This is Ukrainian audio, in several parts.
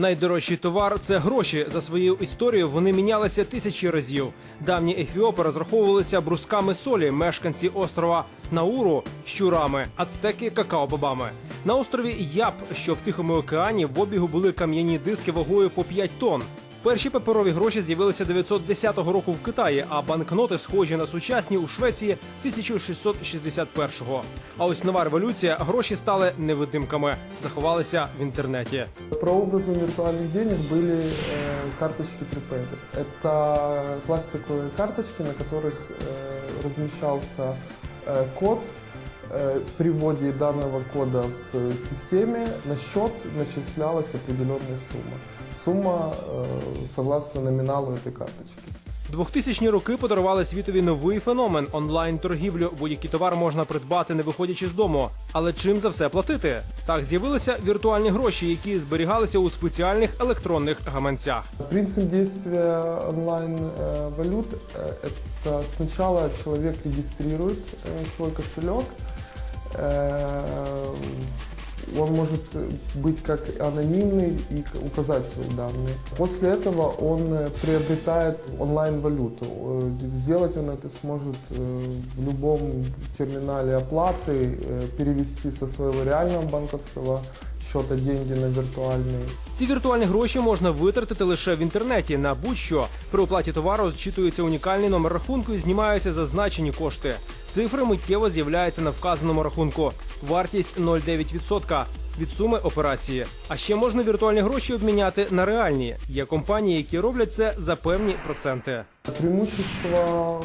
Найдорожчий товар це гроші. За свою історію вони мінялися тисячі разів. Давні ефіопи розраховувалися брусками солі, мешканці острова Науру щурами, ацтеки какао-бобами. На острові Яб, що в Тихому океані, в обігу були кам'яні диски вагою по 5 тонн. Перші паперові гроші з'явилися 910 року в Китаї, а банкноти, схожі на сучасні у Швеції 1661-го. А ось нова революція гроші стали невидимками, заховалися в інтернеті. Прообразом виртуальных денег были э, карточки припеда. Это пластиковые карточки, на которых э, размещался э, код. Э, при вводе данного кода в э, системе на счет начислялась определенная сумма. Сумма э, согласно номиналу этой карточки. 2000-ні роки подарували світові новий феномен онлайн-торгівлю. Будь-який товар можна придбати, не виходячи з дому. Але чим за все платити? Так з'явилися віртуальні гроші, які зберігалися у спеціальних електронних гаманцях. Принцип действия онлайн-валют – это сначала человек регистрирует э, свой кошелек, Э, он может быть как анонимный и к- указать свои данные. После этого он э, приобретает онлайн-валюту. Э, Сделать он это сможет э, в любом терминале оплаты, э, перевести со своего реального банковского счета деньги на виртуальные. Ці віртуальні гроші можна витратити лише в інтернеті на будь-що. При оплаті товару зчитується унікальний номер рахунку і знімаються зазначені кошти. Цифри миттєво з'являються на вказаному рахунку. Вартість 0,9% від суми операції. А ще можна віртуальні гроші обміняти на реальні. Є компанії, які роблять це за певні проценти. Преимущество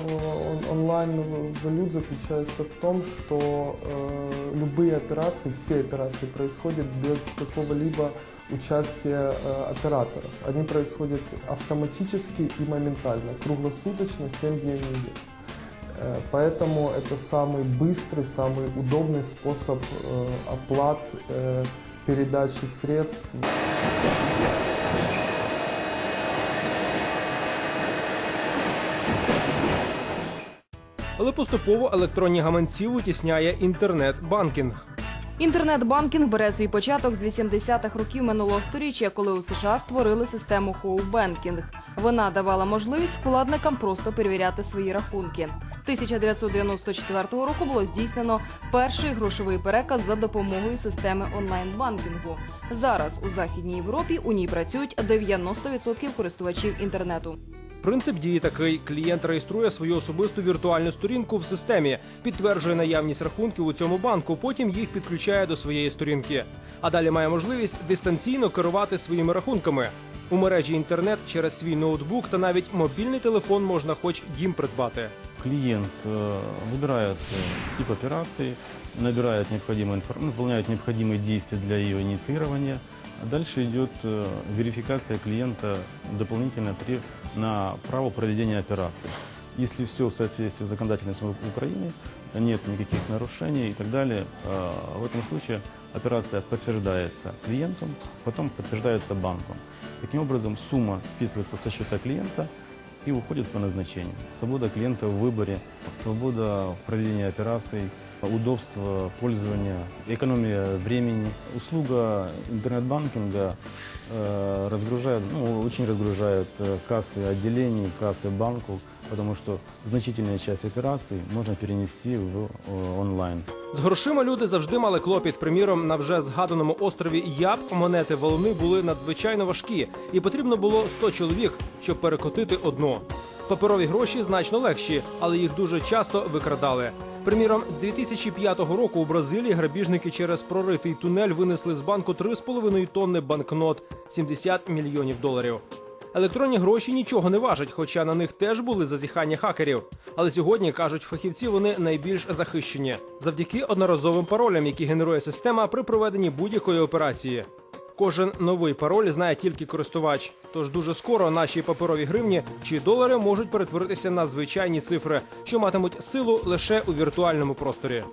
э, он- онлайн-валют заключается в том, что э, любые операции, все операции происходят без какого-либо участия э, операторов. Они происходят автоматически и моментально, круглосуточно, 7 дней в неделю. Э, Поэтому это самый быстрый, самый удобный способ э, оплат, э, передачи средств. Але поступово електронні гаманці витісняє інтернет-банкінг. Інтернет-банкінг бере свій початок з 80-х років минулого століття, коли у США створили систему хоу-бенкінг. Вона давала можливість вкладникам просто перевіряти свої рахунки. 1994 року було здійснено перший грошовий переказ за допомогою системи онлайн-банкінгу. Зараз у західній Європі у ній працюють 90% користувачів інтернету. Принцип дії такий: клієнт реєструє свою особисту віртуальну сторінку в системі, підтверджує наявність рахунків у цьому банку, потім їх підключає до своєї сторінки. А далі має можливість дистанційно керувати своїми рахунками. У мережі інтернет через свій ноутбук та навіть мобільний телефон можна хоч дім придбати Клиент э, выбирает э, тип операции, набирает необходимую информацию, выполняет необходимые действия для ее инициирования. А Дальше идет э, верификация клиента дополнительно при, на право проведения операции. Если все в соответствии с законодательством Украины, нет никаких нарушений и так далее, э, в этом случае операция подтверждается клиентом, потом подтверждается банком. Таким образом, сумма списывается со счета клиента и уходит по назначению. Свобода клиента в выборе, свобода в проведении операций, удобство пользования, экономия времени. Услуга интернет-банкинга э, разгружает, ну, очень разгружает э, кассы отделений, кассы банков, потому что значительная часть операций можно перенести в э, онлайн. З грошима люди завжди мали клопіт. Приміром, на вже згаданому острові Яб монети волни були надзвичайно важкі, і потрібно було 100 чоловік, щоб перекотити одну. Паперові гроші значно легші, але їх дуже часто викрадали. Приміром, 2005 року у Бразилії грабіжники через проритий тунель винесли з банку 3,5 тонни банкнот 70 мільйонів доларів. Електронні гроші нічого не важать, хоча на них теж були зазіхання хакерів. Але сьогодні кажуть фахівці, вони найбільш захищені завдяки одноразовим паролям, які генерує система при проведенні будь-якої операції. Кожен новий пароль знає тільки користувач. Тож дуже скоро наші паперові гривні чи долари можуть перетворитися на звичайні цифри, що матимуть силу лише у віртуальному просторі.